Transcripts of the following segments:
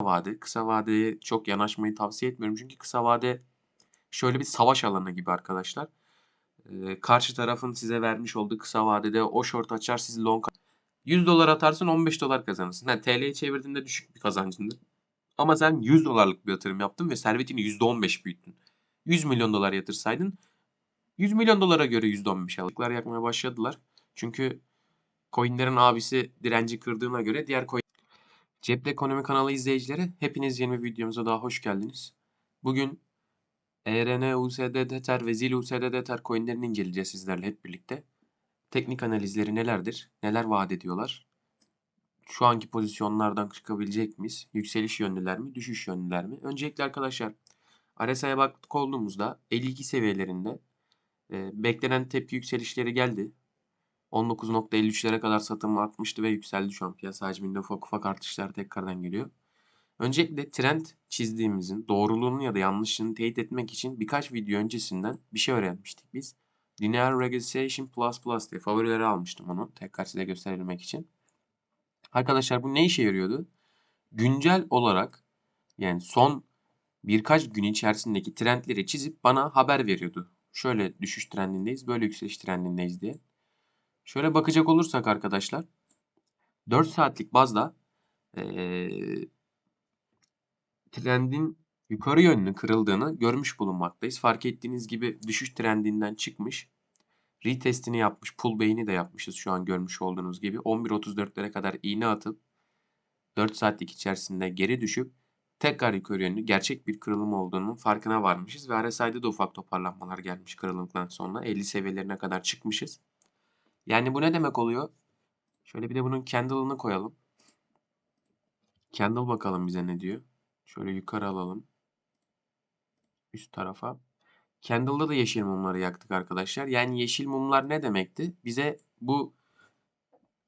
vade. Kısa vadeye çok yanaşmayı tavsiye etmiyorum. Çünkü kısa vade şöyle bir savaş alanı gibi arkadaşlar. Ee, karşı tarafın size vermiş olduğu kısa vadede o short açar siz long 100 dolar atarsın 15 dolar kazanırsın. Yani TL'ye çevirdiğinde düşük bir kazancındır. Ama sen 100 dolarlık bir yatırım yaptın ve servetini %15 büyüttün. 100 milyon dolar yatırsaydın 100 milyon dolara göre %15 aldıklar yakmaya başladılar. Çünkü coinlerin abisi direnci kırdığına göre diğer coin Cepte Ekonomi kanalı izleyicileri hepiniz yeni bir videomuza daha hoş geldiniz. Bugün ERN, USD, Tether ve ZIL USD Tether coinlerini inceleyeceğiz sizlerle hep birlikte. Teknik analizleri nelerdir? Neler vaat ediyorlar? Şu anki pozisyonlardan çıkabilecek miyiz? Yükseliş yönlüler mi? Düşüş yönlüler mi? Öncelikle arkadaşlar RSI'ye baktık olduğumuzda 52 seviyelerinde e, beklenen tepki yükselişleri geldi. 19.53'lere kadar satım artmıştı ve yükseldi şu an piyasa hacminde ufak ufak artışlar tekrardan geliyor. Öncelikle trend çizdiğimizin doğruluğunu ya da yanlışlığını teyit etmek için birkaç video öncesinden bir şey öğrenmiştik biz. Linear Regression Plus Plus diye favorileri almıştım onu tekrar size gösterebilmek için. Arkadaşlar bu ne işe yarıyordu? Güncel olarak yani son birkaç gün içerisindeki trendleri çizip bana haber veriyordu. Şöyle düşüş trendindeyiz, böyle yükseliş trendindeyiz diye. Şöyle bakacak olursak arkadaşlar 4 saatlik bazda eee, trendin yukarı yönlü kırıldığını görmüş bulunmaktayız. Fark ettiğiniz gibi düşüş trendinden çıkmış. Retestini yapmış. Pullback'ini de yapmışız şu an görmüş olduğunuz gibi. 11.34'lere kadar iğne atıp 4 saatlik içerisinde geri düşüp tekrar yukarı yönlü gerçek bir kırılım olduğunun farkına varmışız. Ve RSI'de de ufak toparlanmalar gelmiş kırılımdan sonra. 50 seviyelerine kadar çıkmışız. Yani bu ne demek oluyor? Şöyle bir de bunun candle'ını koyalım. Candle bakalım bize ne diyor. Şöyle yukarı alalım. Üst tarafa. Candle'da da yeşil mumları yaktık arkadaşlar. Yani yeşil mumlar ne demekti? Bize bu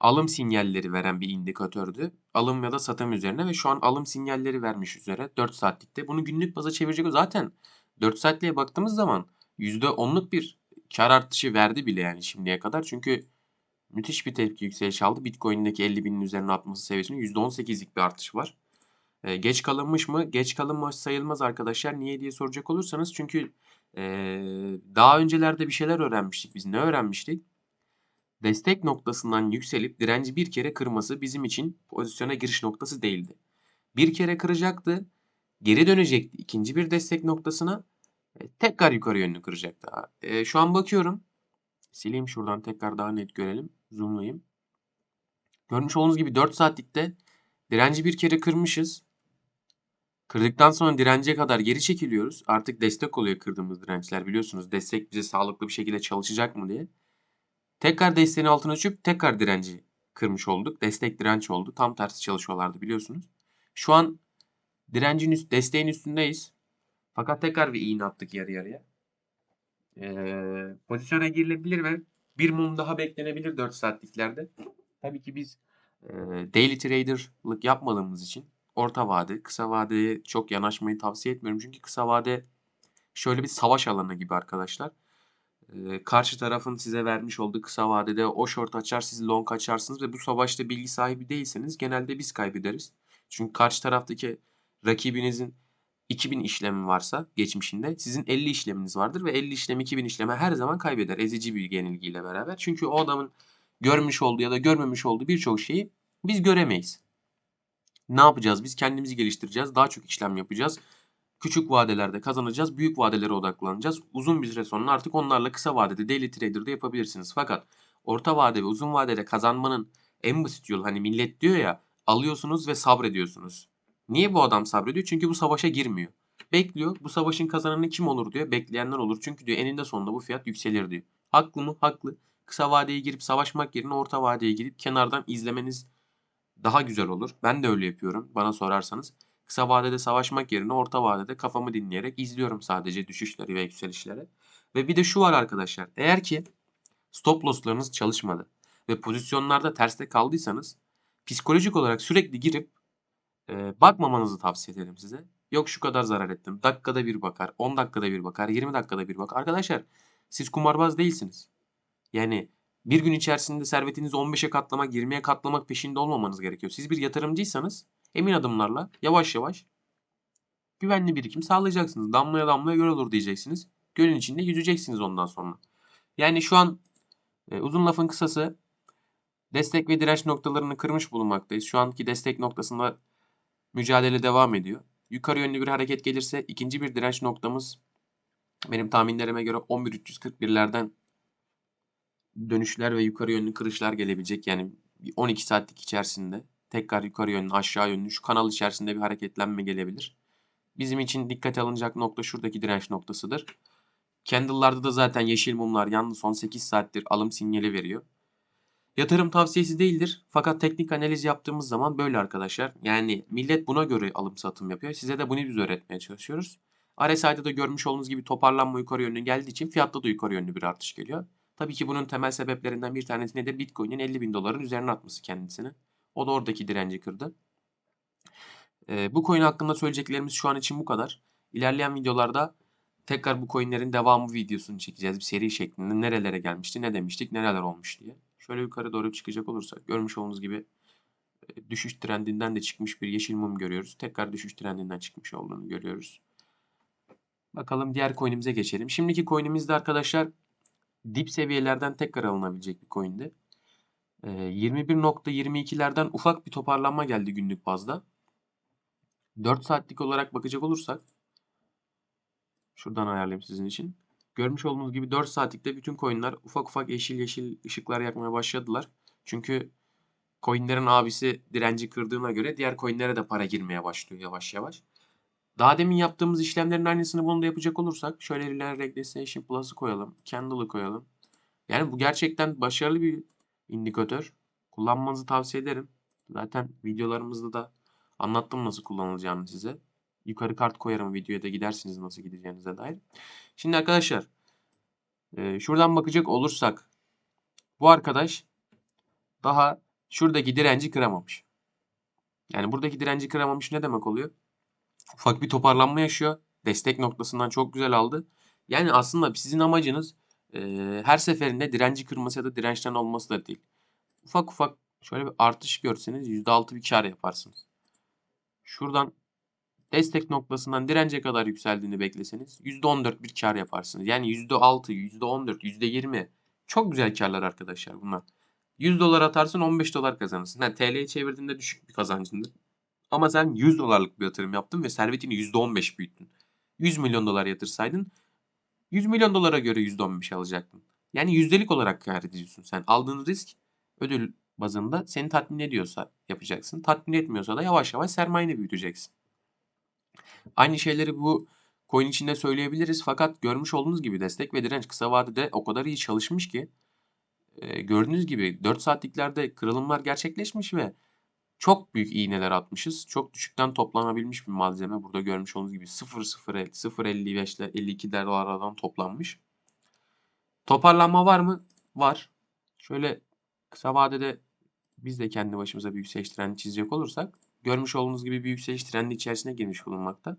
alım sinyalleri veren bir indikatördü. Alım ya da satım üzerine ve şu an alım sinyalleri vermiş üzere 4 saatlikte. Bunu günlük baza çevirecek zaten 4 saatliğe baktığımız zaman %10'luk bir kar artışı verdi bile yani şimdiye kadar. Çünkü müthiş bir tepki yükseliş aldı. Bitcoin'deki 50 binin üzerine atması seviyesinde %18'lik bir artış var. Ee, geç kalınmış mı? Geç kalınmış sayılmaz arkadaşlar. Niye diye soracak olursanız çünkü ee, daha öncelerde bir şeyler öğrenmiştik biz. Ne öğrenmiştik? Destek noktasından yükselip direnci bir kere kırması bizim için pozisyona giriş noktası değildi. Bir kere kıracaktı. Geri dönecekti ikinci bir destek noktasına. E, tekrar yukarı yönlü kıracaktı. E, şu an bakıyorum. Sileyim şuradan tekrar daha net görelim. Zoomlayayım. Görmüş olduğunuz gibi 4 saatlikte direnci bir kere kırmışız. Kırdıktan sonra dirence kadar geri çekiliyoruz. Artık destek oluyor kırdığımız dirençler biliyorsunuz. Destek bize sağlıklı bir şekilde çalışacak mı diye. Tekrar desteğin altına düşüp tekrar direnci kırmış olduk. Destek direnç oldu. Tam tersi çalışıyorlardı biliyorsunuz. Şu an direncin üst, desteğin üstündeyiz. Fakat tekrar bir iğne attık yarı yarıya. Ee, pozisyona girilebilir ve bir mum daha beklenebilir 4 saatliklerde. Tabii ki biz e, daily trader'lık yapmadığımız için orta vade, kısa vadeye çok yanaşmayı tavsiye etmiyorum. Çünkü kısa vade şöyle bir savaş alanı gibi arkadaşlar. Ee, karşı tarafın size vermiş olduğu kısa vadede o short açar siz long açarsınız ve bu savaşta bilgi sahibi değilseniz genelde biz kaybederiz. Çünkü karşı taraftaki rakibinizin 2000 işlemi varsa geçmişinde sizin 50 işleminiz vardır ve 50 işlem 2000 işleme her zaman kaybeder ezici bir yenilgiyle beraber. Çünkü o adamın görmüş olduğu ya da görmemiş olduğu birçok şeyi biz göremeyiz. Ne yapacağız? Biz kendimizi geliştireceğiz. Daha çok işlem yapacağız. Küçük vadelerde kazanacağız. Büyük vadelere odaklanacağız. Uzun bir süre sonra artık onlarla kısa vadede daily trader'da yapabilirsiniz. Fakat orta vade ve uzun vadede kazanmanın en basit yolu hani millet diyor ya alıyorsunuz ve sabrediyorsunuz. Niye bu adam sabrediyor? Çünkü bu savaşa girmiyor. Bekliyor. Bu savaşın kazananı kim olur diyor. Bekleyenler olur. Çünkü diyor eninde sonunda bu fiyat yükselir diyor. Haklı mı? Haklı. Kısa vadeye girip savaşmak yerine orta vadeye girip kenardan izlemeniz daha güzel olur. Ben de öyle yapıyorum bana sorarsanız. Kısa vadede savaşmak yerine orta vadede kafamı dinleyerek izliyorum sadece düşüşleri ve yükselişleri. Ve bir de şu var arkadaşlar. Eğer ki stop loss'larınız çalışmadı ve pozisyonlarda terste kaldıysanız psikolojik olarak sürekli girip e, bakmamanızı tavsiye ederim size. Yok şu kadar zarar ettim. Dakikada bir bakar, 10 dakikada bir bakar, 20 dakikada bir bakar. Arkadaşlar siz kumarbaz değilsiniz. Yani bir gün içerisinde servetinizi 15'e katlamak, 20'ye katlamak peşinde olmamanız gerekiyor. Siz bir yatırımcıysanız emin adımlarla yavaş yavaş güvenli birikim sağlayacaksınız. Damlaya damlaya göl olur diyeceksiniz. Gölün içinde yüzeceksiniz ondan sonra. Yani şu an e, uzun lafın kısası destek ve direnç noktalarını kırmış bulunmaktayız. Şu anki destek noktasında mücadele devam ediyor. Yukarı yönlü bir hareket gelirse ikinci bir direnç noktamız benim tahminlerime göre 11.341'lerden dönüşler ve yukarı yönlü kırışlar gelebilecek. Yani 12 saatlik içerisinde tekrar yukarı yönlü aşağı yönlü şu kanal içerisinde bir hareketlenme gelebilir. Bizim için dikkate alınacak nokta şuradaki direnç noktasıdır. Candle'larda da zaten yeşil mumlar yandı son 8 saattir alım sinyali veriyor. Yatırım tavsiyesi değildir. Fakat teknik analiz yaptığımız zaman böyle arkadaşlar. Yani millet buna göre alım satım yapıyor. Size de bunu biz öğretmeye çalışıyoruz. RSI'de de görmüş olduğunuz gibi toparlanma yukarı yönlü geldiği için fiyatta da yukarı yönlü bir artış geliyor. Tabii ki bunun temel sebeplerinden bir tanesi nedir? Bitcoin'in 50 bin doların üzerine atması kendisini. O da oradaki direnci kırdı. Ee, bu coin hakkında söyleyeceklerimiz şu an için bu kadar. İlerleyen videolarda tekrar bu coinlerin devamı videosunu çekeceğiz. Bir seri şeklinde nerelere gelmişti, ne demiştik, nereler olmuş diye. Şöyle yukarı doğru çıkacak olursak görmüş olduğunuz gibi e, düşüş trendinden de çıkmış bir yeşil mum görüyoruz. Tekrar düşüş trendinden çıkmış olduğunu görüyoruz. Bakalım diğer coin'imize geçelim. Şimdiki coin'imiz de arkadaşlar dip seviyelerden tekrar alınabilecek bir coin'di. E, 21.22'lerden ufak bir toparlanma geldi günlük bazda. 4 saatlik olarak bakacak olursak şuradan ayarlayayım sizin için. Görmüş olduğunuz gibi 4 saatlikte bütün coinler ufak ufak yeşil yeşil ışıklar yakmaya başladılar. Çünkü coinlerin abisi direnci kırdığına göre diğer coinlere de para girmeye başlıyor yavaş yavaş. Daha demin yaptığımız işlemlerin aynısını bunu da yapacak olursak şöyle Reliant Regression Plus'ı koyalım. Candle'ı koyalım. Yani bu gerçekten başarılı bir indikatör. Kullanmanızı tavsiye ederim. Zaten videolarımızda da anlattım nasıl kullanılacağını size. Yukarı kart koyarım videoya da gidersiniz nasıl gideceğinize dair. Şimdi arkadaşlar e, şuradan bakacak olursak bu arkadaş daha şuradaki direnci kıramamış. Yani buradaki direnci kıramamış ne demek oluyor? Ufak bir toparlanma yaşıyor. Destek noktasından çok güzel aldı. Yani aslında sizin amacınız e, her seferinde direnci kırması ya da dirençten olması da değil. Ufak ufak şöyle bir artış görseniz %6 bir kar yaparsınız. Şuradan destek noktasından dirence kadar yükseldiğini bekleseniz %14 bir kar yaparsınız. Yani %6, %14, %20 çok güzel karlar arkadaşlar bunlar. 100 dolar atarsın 15 dolar kazanırsın. Yani TL'ye çevirdiğinde düşük bir kazancındır. Ama sen 100 dolarlık bir yatırım yaptın ve servetini %15 büyüttün. 100 milyon dolar yatırsaydın 100 milyon dolara göre %15 alacaktın. Yani yüzdelik olarak kar ediyorsun sen. Aldığın risk ödül bazında seni tatmin ediyorsa yapacaksın. Tatmin etmiyorsa da yavaş yavaş sermayeni büyüteceksin. Aynı şeyleri bu coin içinde söyleyebiliriz. Fakat görmüş olduğunuz gibi destek ve direnç kısa vadede o kadar iyi çalışmış ki e, gördüğünüz gibi 4 saatliklerde kırılımlar gerçekleşmiş ve çok büyük iğneler atmışız. Çok düşükten toplanabilmiş bir malzeme. Burada görmüş olduğunuz gibi 0.055 ile 52 dolarlardan toplanmış. Toparlanma var mı? Var. Şöyle kısa vadede biz de kendi başımıza bir yükseliş trendi çizecek olursak görmüş olduğunuz gibi bir yükseliş trendi içerisine girmiş bulunmakta.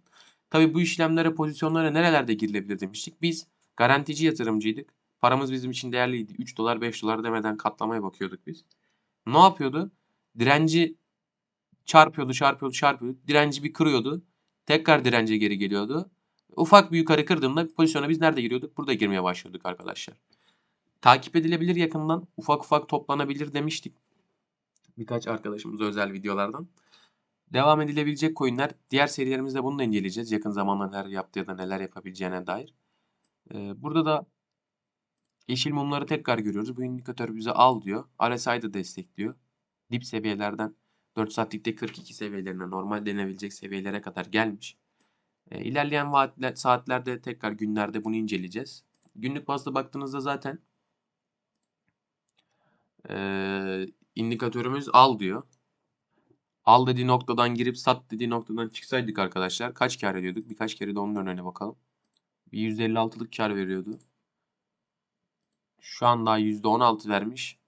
Tabi bu işlemlere, pozisyonlara nerelerde girilebilir demiştik. Biz garantici yatırımcıydık. Paramız bizim için değerliydi. 3 dolar 5 dolar demeden katlamaya bakıyorduk biz. Ne yapıyordu? Direnci çarpıyordu, çarpıyordu, çarpıyordu. Direnci bir kırıyordu. Tekrar dirence geri geliyordu. Ufak bir yukarı kırdığımda pozisyona biz nerede giriyorduk? Burada girmeye başlıyorduk arkadaşlar. Takip edilebilir yakından. Ufak ufak toplanabilir demiştik. Birkaç arkadaşımız özel videolardan. Devam edilebilecek coinler. Diğer serilerimizde bunu da inceleyeceğiz. Yakın zamanda neler yaptı ya da neler yapabileceğine dair. Ee, burada da yeşil mumları tekrar görüyoruz. Bu indikatör bize al diyor. RSI de destekliyor. Dip seviyelerden 4 saatlikte 42 seviyelerine normal denebilecek seviyelere kadar gelmiş. E, ilerleyen vaatler, saatlerde tekrar günlerde bunu inceleyeceğiz. Günlük bazda baktığınızda zaten e, indikatörümüz al diyor. Al dediği noktadan girip sat dediği noktadan çıksaydık arkadaşlar kaç kar ediyorduk? Birkaç kere de onun önüne bakalım. Bir %56'lık kar veriyordu. Şu an daha %16 vermiş.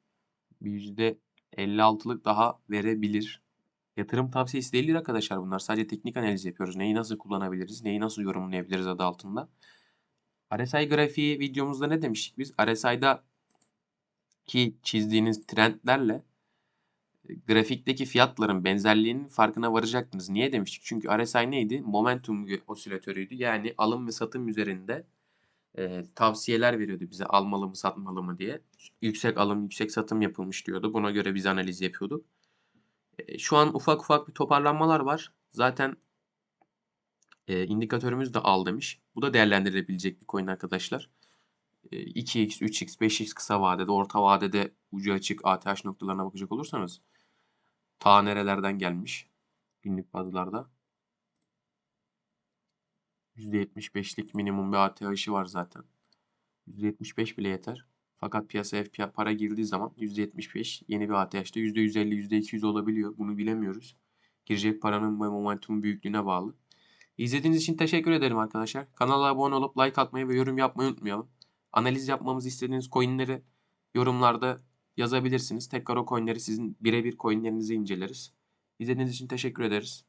Bir %56'lık daha verebilir. Yatırım tavsiyesi değildir arkadaşlar bunlar. Sadece teknik analiz yapıyoruz. Neyi nasıl kullanabiliriz, neyi nasıl yorumlayabiliriz adı altında. RSI grafiği videomuzda ne demiştik biz? RSI'da ki çizdiğiniz trendlerle grafikteki fiyatların benzerliğinin farkına varacaktınız. Niye demiştik? Çünkü RSI neydi? Momentum osilatörüydü. Yani alım ve satım üzerinde e, tavsiyeler veriyordu bize almalı mı satmalı mı diye. Yüksek alım, yüksek satım yapılmış diyordu. Buna göre biz analiz yapıyorduk. E, şu an ufak ufak bir toparlanmalar var. Zaten e, indikatörümüz de al demiş. Bu da değerlendirilebilecek bir coin arkadaşlar. E, 2x, 3x, 5x kısa vadede, orta vadede ucu açık ATH noktalarına bakacak olursanız ta nerelerden gelmiş günlük bazlarda. %75'lik minimum bir ATH'ı var zaten. %75 bile yeter. Fakat piyasaya piya- para girdiği zaman %75 yeni bir ATH'de %150, %200 olabiliyor. Bunu bilemiyoruz. Girecek paranın ve momentumun büyüklüğüne bağlı. İzlediğiniz için teşekkür ederim arkadaşlar. Kanala abone olup like atmayı ve yorum yapmayı unutmayalım. Analiz yapmamızı istediğiniz coinleri yorumlarda yazabilirsiniz. Tekrar o coinleri sizin birebir coinlerinizi inceleriz. İzlediğiniz için teşekkür ederiz.